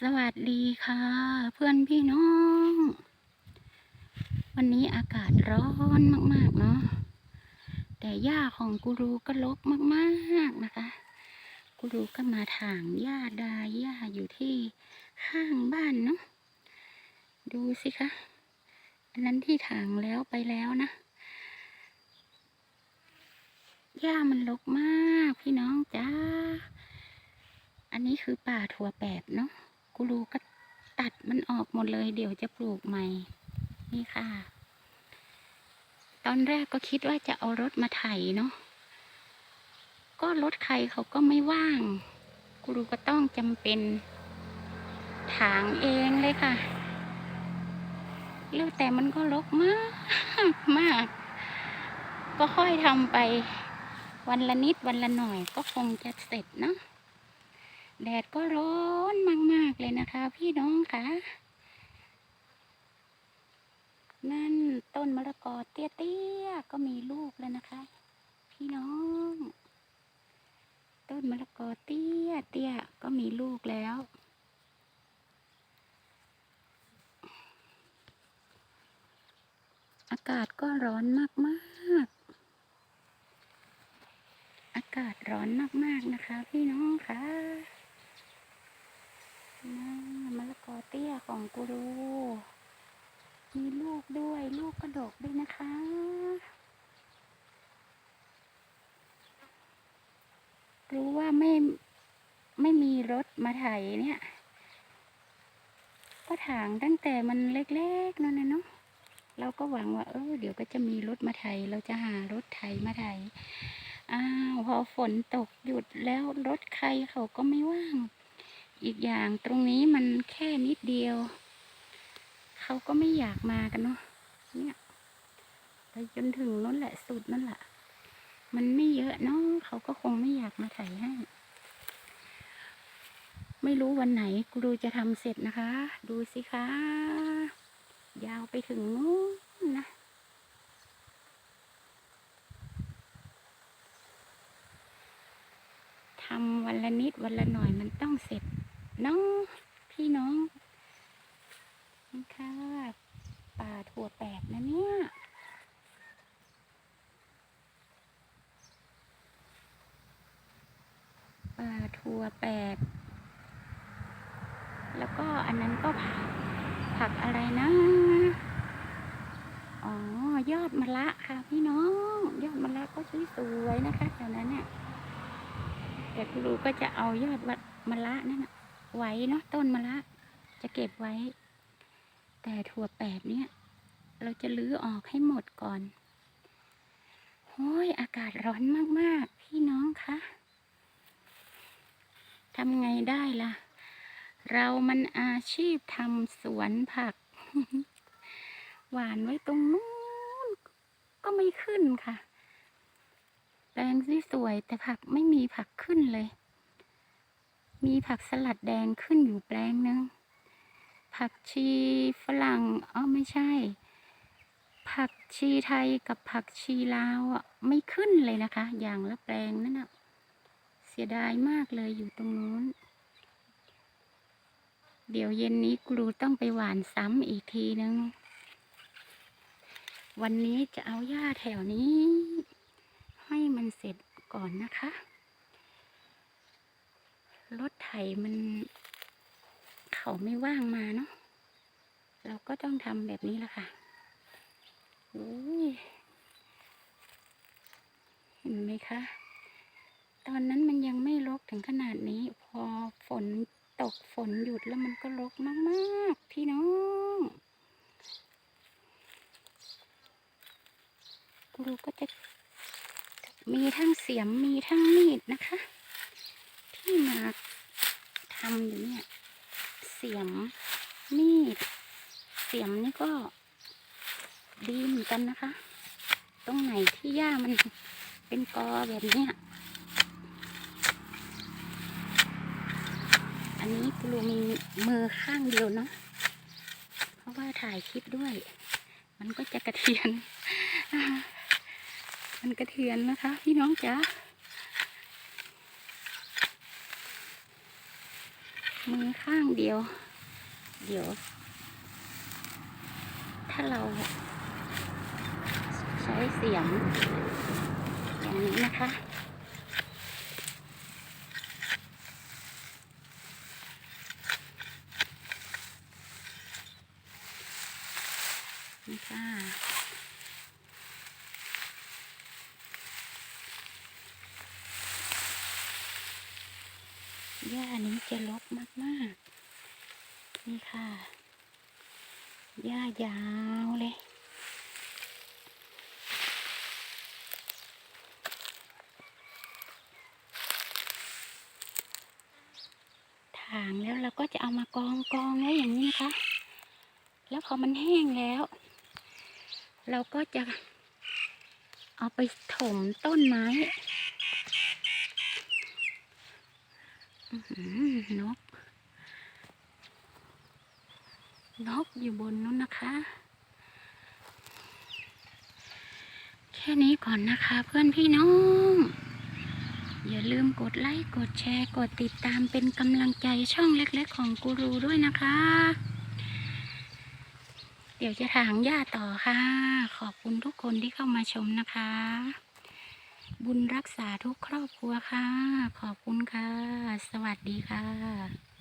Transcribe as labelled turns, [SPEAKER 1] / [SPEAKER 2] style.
[SPEAKER 1] สวัสดีค่ะ เพื่อนพี่น้อง วันนี้อากาศร้อนมากๆเนาะแต่หญ้าของกูรูก็รกมากๆนะคะ กูรูก็มาถางหญ้าดาหญ้าอยู่ที่ข้างบ้านเนาะดูสิคะอันนั้นที่ถางแล้วไปแล้วนะหญ้ามันรกมากพี่น้องจ้าอันนี้คือป่าถั่วแปบเนาะ กูรูก็ตัดมันออกหมดเลย เดี๋ยวจะปลูกใหม่ นี่ค่ะ ตอนแรกก็คิดว่าจะเอารถมาไถเนาะก็รถใครเขาก็ไม่ว่างกูรูก็ต้องจำเป็นถางเองเลยค่ะแล้วแต่มันก็รกมากมาก ก็ค่อยทำไปวันละนิดวันละหน่อยก็คงจะเสร็จเนาะ แดดก็ร้อนมาก ๆ เลยนะคะ พี่น้องคะนั่นต้นมะละกอเตี้ยๆก็มีลูกแล้วนะคะ พี่น้อง ต้นมะละกอเตี้ยเตี้ยๆก็มีลูกแล้ว อากาศก็ร้อนมากๆ อากาศร้อนมากๆนะคะ พี่น้องคะ น่ามะละกอเตี้ยของกูรู มีลูกด้วย ลูกกระดกด้วยนะคะ รู้ว่าไม่ไม่มีรถมาไถเนี่ย ก็ถางตั้งแต่มันเล็กๆนั่นนะเนาะเราก็หวังว่า เออเดี๋ยวก็จะมีรถมาไถเราจะหารถไถมาไถอ้าวพอฝนตกหยุดแล้วรถใครเขาก็ไม่ว่าง อีกอย่างตรงนี้มันแค่นิดเดียว เขาก็ไม่อยากมากันเนาะเนี่ยไปจนถึงนั่นแหละสุดนั่นแหละ มันไม่เยอะเนาะเขาก็คงไม่อยากมาไถให้ ไม่รู้วันไหนกูดูจะทำเสร็จนะคะ ดูสิคะ ยาวไปถึงนู้นนะทำวันละนิดวันละหน่อยมันต้องเสร็จ น้องพี่น้องนี่ค่ะป่าถั่วแปบนะเนี่ย ป่าถั่วแปบแล้วก็อันนั้นก็ผักผักอะไรนะ อ๋อ ยอดมะละค่ะพี่น้อง ยอดมะละก็สวยๆนะคะแถวนั้นเนี่ยแต่ครูก็จะเอายอดวัดมะละนั่นนะ ไว้เนาะต้นมะละ จะเก็บไว้ แต่ถั่วแปบเนี่ย เราจะลื้อออกให้หมดก่อนโอ้ยอากาศร้อนมากๆ พี่น้องคะทำไงได้ล่ะ เรามันอาชีพทำสวนผัก หวานไว้ตรงนู้นก็ไม่ขึ้นค่ะ แปลงสวยแต่ผักไม่มีผักขึ้นเลย มีผักสลัดแดงขึ้นอยู่แปลงหนึง ผักชีฝรั่งอ๋อไม่ใช่ ผักชีไทยกับผักชีลาวอะไม่ขึ้นเลยนะคะ อย่างละแปลงนั่นน่ะ เสียดายมากเลยอยู่ตรงนู้น เดี๋ยวเย็นนี้ครูต้องไปหวานซ้ำอีกทีนึง วันนี้จะเอาหญ้าแถวนี้ ให้มันเสร็จก่อนนะคะ รถไถมัน เขาไม่ว่างมาเนาะเราก็ต้องทำแบบนี้แหละค่ะอุ้ยเห็นไหมคะ ตอนนั้นมันยังไม่รกถึงขนาดนี้ พอฝนตกฝนหยุดแล้วมันก็รกมากๆ พี่น้องครูก็จะมีทั้งเสียมมีทั้งมีดนะคะ ที่มาทำอยู่เนี่ย เสียมมีด เสียมนี่ก็ดีเหมือน กันนะคะ ตรงไหนที่หญ้ามันเป็นกอแบบนี้อันนี้กลัวมีมือข้างเดียวเนาะเพราะว่าถ่ายคลิปด้วย มันก็จะกระเทียน มันกระเทียนนะคะ พี่น้องจ๋ามือข้างเดียว เดี๋ยว ถ้าเรา ใช้เสียงอย่างนี้นะคะนี่ค่ะหญ้านี้จะรกมาก ๆ นี่ค่ะหญ้ายาวเลย ถางแล้วเราก็จะเอามากองกองไว้อย่างนี้นะคะ แล้วพอมันแห้งแล้ว เราก็จะเอาไปถมต้นไม้นก นกอยู่บนนู้นนะคะ แค่นี้ก่อนนะคะเพื่อนพี่น้อง อย่าลืมกดไลค์กดแชร์กดติดตามเป็นกำลังใจช่องเล็กๆ ของกูรูด้วยนะคะ เดี๋ยวจะถางหญ้าต่อค่ะ ขอบคุณทุกคนที่เข้ามาชมนะคะ บุญรักษาทุกครอบครัวค่ะ ขอบคุณค่ะ สวัสดีค่ะ